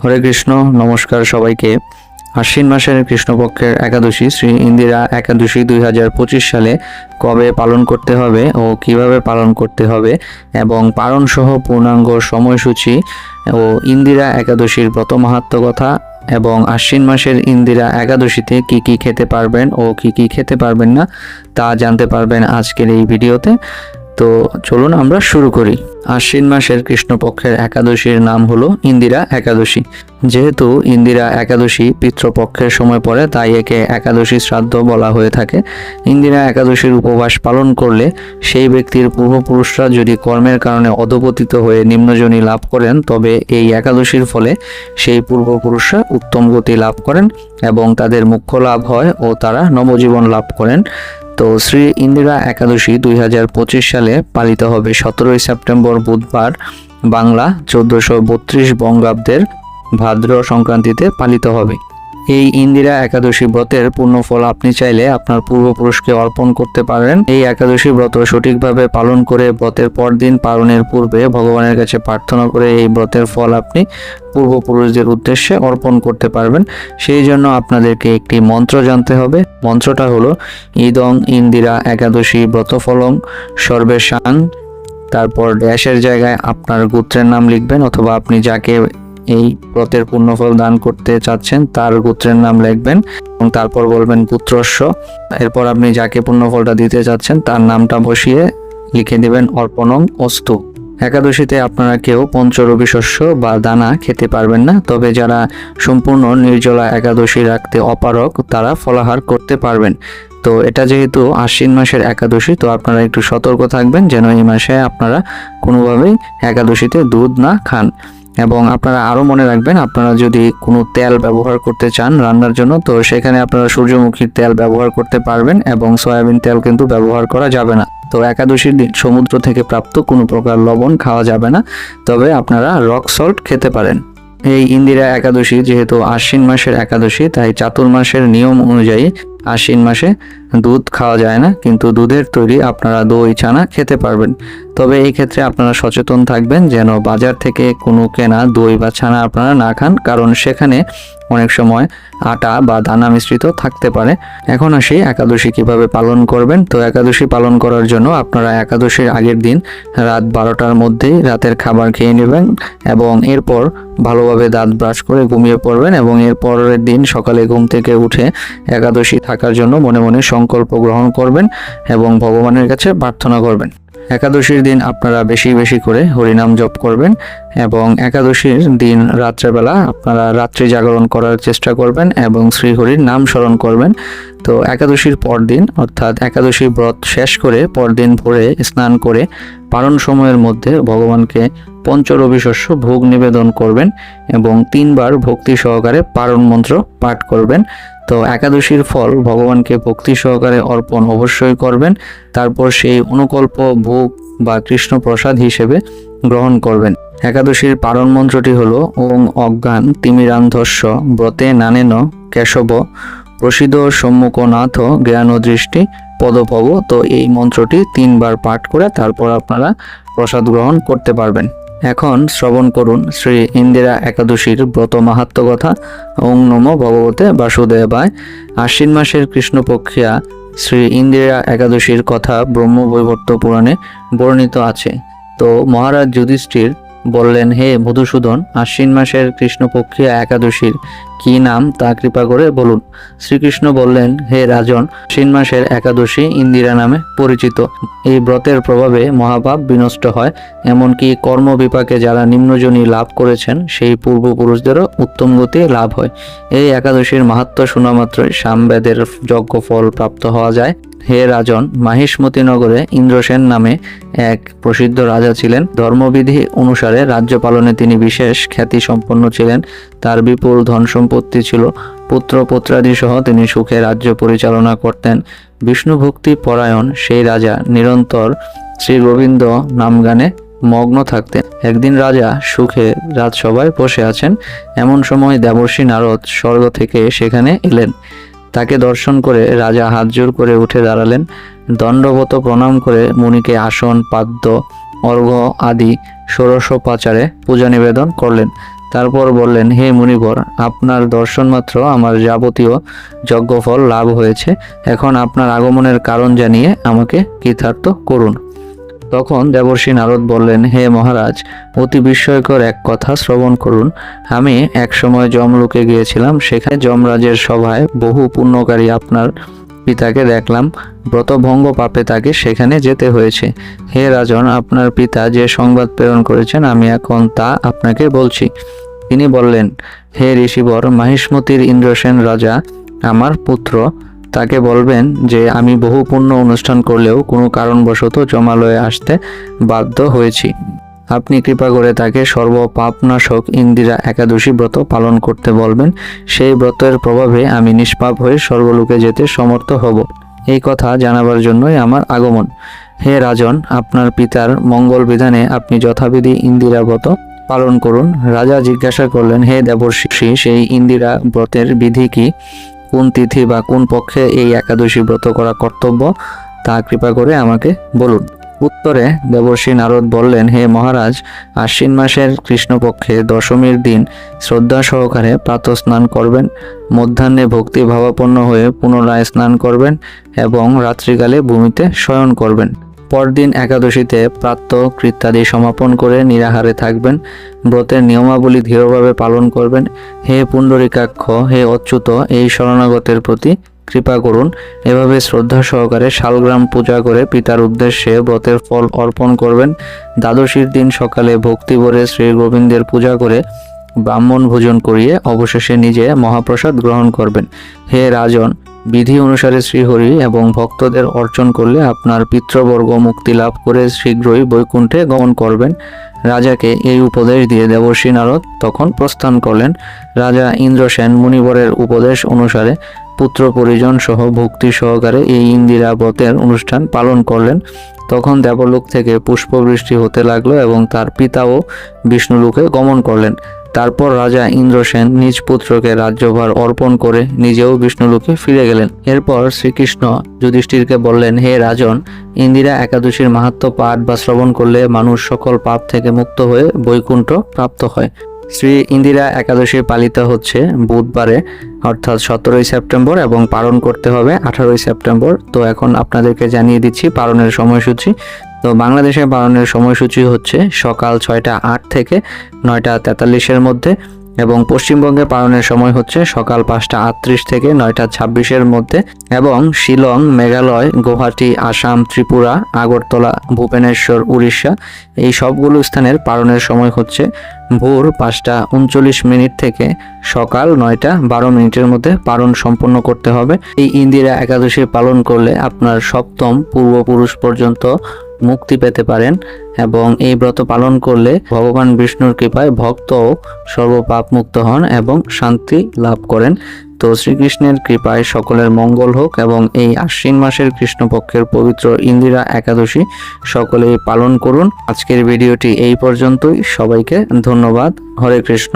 হরে কৃষ্ণ, নমস্কার সবাইকে। আশ্বিন মাসের কৃষ্ণপক্ষের একাদশী, শ্রী ইন্দিরা একাদশী দুই হাজার পঁচিশ সালে কবে পালন করতে হবে ও কীভাবে পালন করতে হবে এবং পালন সহ পূর্ণাঙ্গ সময়সূচি ও ইন্দিরা একাদশীর ব্রত মাহাত্ম কথা এবং আশ্বিন মাসের ইন্দিরা একাদশীতে কি কি খেতে পারবেন ও কি কি খেতে পারবেন না তা জানতে পারবেন আজকের এই ভিডিওতে। তো চলুন আমরা শুরু করি। আশ্বিন মাসের কৃষ্ণপক্ষের একাদশীর নাম হলো ইন্দিরা একাদশী। যেহেতু ইন্দিরা একাদশী পিতৃপক্ষের সময় পড়ে, তাই একে একাদশী শ্রাদ্ধ বলা হয়ে থাকে। ইন্দিরা একাদশীর উপবাস পালন করলে সেই ব্যক্তির পূর্বপুরুষরা যদি কর্মের কারণে অধপতিত হয়ে নিম্নজনী লাভ করেন, তবে এই একাদশীর ফলে সেই পূর্বপুরুষরা উত্তম গতি লাভ করেন এবং তাদের মুখ্য লাভ হয় ও তারা নবজীবন লাভ করেন। তো শ্রী ইন্দিরা একাদশী দুই হাজার পঁচিশ সালে পালিত হবে সতেরোই সেপ্টেম্বর বুধবার বাংলা চোদ্দোশো বত্রিশ বঙ্গাব্দের ভাদ্র সংক্রান্তিতে পালিত হবে। এই ইন্দিরা একাদশী ব্রতের পূর্ণ ফল আপনি চাইলে আপনার পূর্বপুরুষকে অর্পণ করতে পারেন। এই একাদশী ব্রত সঠিকভাবে পালন করে ব্রতের পরদিন পালনের পূর্বে ভগবানের কাছে প্রার্থনা করে এই ব্রতের ফল আপনি পূর্বপুরুষদের উদ্দেশ্যে অর্পণ করতে পারবেন। সেই জন্য আপনাদেরকে একটি মন্ত্র জানতে হবে। মন্ত্রটা হলো, ইদং ইন্দিরা একাদশী ব্রতফলং সর্বেশান। তারপর ড্যাশের জায়গায় আপনার গোত্রের নাম লিখবেন অথবা আপনি যাকে এই ব্রতের পুণ্যফল দান করতে চাচ্ছেন, তার গোত্রের নাম লিখবেন এবং তারপর বলবেন পুত্রস্য এরপর আপনি যাকে পুণ্যফলটা দিতে চাচ্ছেন, তার নামটা বসিয়ে লিখে দিবেন অর্পণং অস্তু। একাদশীতে আপনারা কেউ পঞ্চরবি শস্য বা দানা খেতে পারবেন না, তবে যারা সম্পূর্ণ নির্জলা একাদশী রাখতে অপারক তারা ফলাহার করতে পারবেন। তো এটা যেহেতু আশ্বিন মাসের একাদশী, তো আপনারা একটু সতর্ক থাকবেন যেন এই মাসে আপনারা কোনোভাবেই একাদশীতে দুধ না খান। এবং আপনারা আরও মনে রাখবেন, আপনারা যদি কোনো তেল ব্যবহার করতে চান রান্নার জন্য, তো সেখানে আপনারা সূর্যমুখীর তেল ব্যবহার করতে পারবেন এবং সয়াবিন তেল কিন্তু ব্যবহার করা যাবে না। তো একাদশীর দিন সমুদ্র থেকে প্রাপ্ত কোনো প্রকার লবণ খাওয়া যাবে না, তবে আপনারা রক সল্ট খেতে পারেন। এই ইন্দিরা একাদশী যেহেতু আশ্বিন মাসের একাদশী, তাই চাতুর্মাসের নিয়ম অনুযায়ী আশ্বিন মাসে দুধ খাওয়া যায় না, কিন্তু দুধের তৈরি আপনারা দই ছানা খেতে পারবেন। তবে এই ক্ষেত্রে আপনারা সচেতন থাকবেন যেন বাজার থেকে কোনো কেনা দই বা ছানা আপনারা না খান, কারণ সেখানে অনেক সময় আটা বা দানা মিশ্রিত থাকতে পারে। এখন আসি একাদশী কীভাবে পালন করবেন। তো একাদশী পালন করার জন্য আপনারা একাদশীর আগের দিন রাত বারোটার মধ্যেই রাতের খাবার খেয়ে নেবেন এবং এরপর ভালোভাবে দাঁত ব্রাশ করে ঘুমিয়ে পড়বেন এবং এর পরের দিন সকালে ঘুম থেকে উঠে একাদশী থাকার জন্য মনে মনে সংকল্প গ্রহণ করবেন এবং ভগবানের কাছে প্রার্থনা করবেন। একাদশীর দিন আপনারা বেশি বেশি করে হরিনাম জপ করবেন। এবং একাদশীর দিন রাত্রেবেলা আপনারা রাত্রি জাগরণ করার চেষ্টা করবেন এবং শ্রীহরির নাম স্মরণ করবেন। তো একাদশীর পরদিন, অর্থাৎ একাদশী ব্রত শেষ করে পরদিন ভোরে স্নান করে পালন সময়ের মধ্যে ভগবানকে পঞ্চরবি শস্য ভোগ নিবেদন করবেন এবং তিনবার ভক্তি সহকারে পারণ মন্ত্র পাঠ করবেন। তো একাদশীর ফল ভগবানকে ভক্তি সহকারে অর্পণ অবশ্যই করবেন। তারপর সেই অনুকল্প ভোগ বা কৃষ্ণ প্রসাদ হিসেবে গ্রহণ করবেন। একাদশীর পারণ মন্ত্রটি হলো, ওং অজ্ঞান তিমিরান্ধস্য ব্রতে নানেন কেশব প্রসিদ্ধ সম্মুখনাথ জ্ঞান দৃষ্টি পদপব তো এই মন্ত্রটি তিনবার পাঠ করে তারপর আপনারা প্রসাদ গ্রহণ করতে পারবেন। এখন শ্রবণ করুন শ্রী ইন্দিরা একাদশীর ব্রত মাহাত্ম কথা। ওং নম ভগবতে বাসুদেবায়। আশ্বিন মাসের কৃষ্ণপক্ষিয়া শ্রী ইন্দিরা একাদশীর কথা ব্রহ্মবৈবর্ত পুরাণে বর্ণিত আছে। তো মহারাজ যুধিষ্ঠির বললেন, হে মধুসূদন, আশ্বিন মাসের কৃষ্ণপক্ষিয়া একাদশীর কি নাম তা কৃপা করে বলুন। শ্রীকৃষ্ণ বললেন, হে রাজন, আশ্বিন মাসের একাদশী ইন্দিরা নামে পরিচিত। এই ব্রতের প্রভাবে মহাপাপ বিনষ্ট হয়, এমনকি কর্মবিপাকে যারা নিম্নজনী লাভ করেছেন, সেই পূর্বপুরুষদেরও উত্তম গতি লাভ হয়। এই একাদশীর মাহাত্ম শোনা মাত্রই সামবেদের যজ্ঞ ফল প্রাপ্ত হওয়া যায়। হে রাজন মাহিষ্মতি নগরে ইন্দ্রসেন নামে এক প্রসিদ্ধ রাজা ছিলেন। ধর্মবিধি অনুসারে রাজ্য পালনে তিনি বিশেষ খ্যাতি সম্পন্ন ছিলেন। তার বিপুল ধন সম্পত্তি ছিল। পুত্র পুত্রাদি সহ তিনি সুখে রাজ্য পরিচালনা করতেন। বিষ্ণু ভক্তি পরায়ণ সেই রাজা নিরন্তর শ্রী গোবিন্দ নামগানে মগ্ন থাকতেন। একদিন রাজা সুখে রাজসভায় বসে আছেন। এমন সময় দেবর্ষী নারদ স্বর্গ থেকে সেখানে এলেন। তাকে দর্শন করে রাজা হাত জোর করে উঠে দাঁড়ালেন। দণ্ডবত প্রণাম করে মুনিকে আসন, পাদ্য, অর্ঘ্য আদি, ষোড়শোপাচারে পূজা নিবেদন করলেন। তারপর বললেন, হে মুনিবর, আপনার দর্শন মাত্র আমার যাবতীয় যজ্ঞফল লাভ হয়েছে। এখন আপনার আগমনের কারণ জানিয়ে আমাকে কৃতার্থ করুন। তখন দেবর্ষী নারদ বললেন, হে মহারাজ, অতি বিস্ময়কর এক কথা শ্রবণ করুন। আমি এক সময় যমলোকে গিয়েছিলাম, সেখানে যমরাজের সভায় বহু পুণ্যকারী আপনার পিতাকে দেখলাম। ব্রতভঙ্গ পাপে তাকে সেখানে যেতে হয়েছে। হে রাজন, আপনার পিতা যে সংবাদ প্রেরণ করেছেন, আমি এখন তা আপনাকে বলছি। তিনি বললেন, হে ঋষিবর, মাহিষ্মতির ইন্দ্রসেন রাজা, আমার পুত্র তাকে বলবেন যে, আমি বহু পুণ্য অনুষ্ঠান করলেও কোনো কারণবশত জমালয়ে আসতে বাধ্য হয়েছি। আপনি কৃপা করে তাকে সর্বপাপনাশক ইন্দিরা একাদশী ব্রত পালন করতে বলবেন। সেই ব্রতের প্রভাবে আমি নিষ্পাপ হয়ে সর্বলোকে যেতে সমর্থ হব। এই কথা জানাবার জন্যই আমার আগমন। হে রাজন, আপনার পিতার মঙ্গল বিধানে আপনি যথাবিধি ইন্দিরা ব্রত পালন করুন। রাজা জিজ্ঞাসা করলেন, হে দেবর্ষি, সেই ইন্দিরা ব্রতের বিধি কি? কোন তিথি বা কোন পক্ষে এই একাদশী ব্রত করা কর্তব্য, তা কৃপা করে আমাকে বলুন। উত্তরে দেবর্ষী নারদ বললেন, হে মহারাজ, আশ্বিন মাসের কৃষ্ণপক্ষে দশমীর দিন শ্রদ্ধা সহকারে প্রাত স্নান করবেন, মধ্যাহ্নে ভক্তি ভাবাপন্ন হয়ে পুনরায় স্নান করবেন এবং রাত্রিকালে ভূমিতে শয়ন করবেন। পরদিন একাদশীতে প্রাত্য কৃত্যাদি সমাপন করে নিরাহারে থাকবেন। ব্রতের নিয়মাবলী দৃঢ়ভাবে পালন করবেন। হে পুণ্ডরিকাক্ষ, হে অচ্যুত, এই শরণাগতের প্রতি কৃপা করুন। এভাবে শ্রদ্ধা সহকারে শালগ্রাম পূজা করে পিতার উদ্দেশ্যে ব্রতের ফল অর্পণ করবেন। দ্বাদশীর দিন সকালে ভক্তিভরে শ্রী গোবিন্দের পূজা করে ব্রাহ্মণ ভোজন করিয়ে অবশেষে নিজে মহাপ্রসাদ গ্রহণ করবেন। হে রাজন, বিধি অনুসারে শ্রীহরি এবং ভক্তদের অর্চন করলে আপনার পিতৃবর্গ মুক্তি লাভ করে শীঘ্রই বৈকুণ্ঠে গমন করবেন। রাজাকে এই উপদেশ দিয়ে দেবর্ষী নারদ তখন প্রস্থান করলেন। রাজা ইন্দ্রসেন মুনিবরের উপদেশ অনুসারে পুত্র পরিজন সহ ভক্তি সহকারে এই ইন্দিরা ব্রতের অনুষ্ঠান পালন করলেন। তখন দেবলোক থেকে পুষ্পবৃষ্টি হতে লাগল এবং তার পিতাও বিষ্ণুলোকে গমন করলেন। তারপর রাজা ইন্দ্রসেন নিজ পুত্রকে রাজ্যভার অর্পণ করে নিজেও বিষ্ণুলোকে ফিরে গেলেন। এরপর শ্রীকৃষ্ণ যুধিষ্ঠিরকে বললেন, হে রাজন, ইন্দিরা একাদশীর মাহাত্ম পাঠ বা শ্রবণ করলে মানুষ সকল পাপ থেকে মুক্ত হয়ে বৈকুণ্ঠ প্রাপ্ত হয়। শ্রী ইন্দিরা একাদশী পালিত হচ্ছে বুধবারে, অর্থাৎ সতেরোই সেপ্টেম্বর এবং পালন করতে হবে আঠারোই সেপ্টেম্বর। তো এখন আপনাদেরকে জানিয়ে দিচ্ছি পালনের সময়সূচি। তো বাংলাদেশে পালনের সময়সূচি হচ্ছে সকাল ছয়টা আট থেকে নয়টা তেতাল্লিশের মধ্যে এবং পশ্চিমবঙ্গে পালনের সময় হচ্ছে সকাল পাঁচটা আটত্রিশ থেকে নয়টা ছাব্বিশের মধ্যে এবং শিলং, মেঘালয়, গুয়াহাটি, আসাম, ত্রিপুরা, আগরতলা, ভুবনেশ্বর, উড়িষ্যা এই সবগুলো স্থানের পালনের সময় হচ্ছে ভোর পাঁচটা উনচল্লিশ মিনিট থেকে সকাল নয়টা বারো মিনিটের মধ্যে পালন সম্পন্ন করতে হবে। এই ইন্দিরা একাদশী পালন করলে আপনার সপ্তম পূর্বপুরুষ পর্যন্ত মুক্তি পেতে পারেন এবং এই ব্রত পালন করলে ভগবান বিষ্ণুর কৃপায় ভক্তও সর্বপাপ মুক্ত হন এবং শান্তি লাভ করেন। তো শ্রীকৃষ্ণের কৃপায় সকলের মঙ্গল হোক এবং এই আশ্বিন মাসের কৃষ্ণপক্ষের পবিত্র ইন্দিরা একাদশী সকলেই পালন করুন। আজকের ভিডিওটি এই পর্যন্তই। সবাইকে ধন্যবাদ। হরে কৃষ্ণ।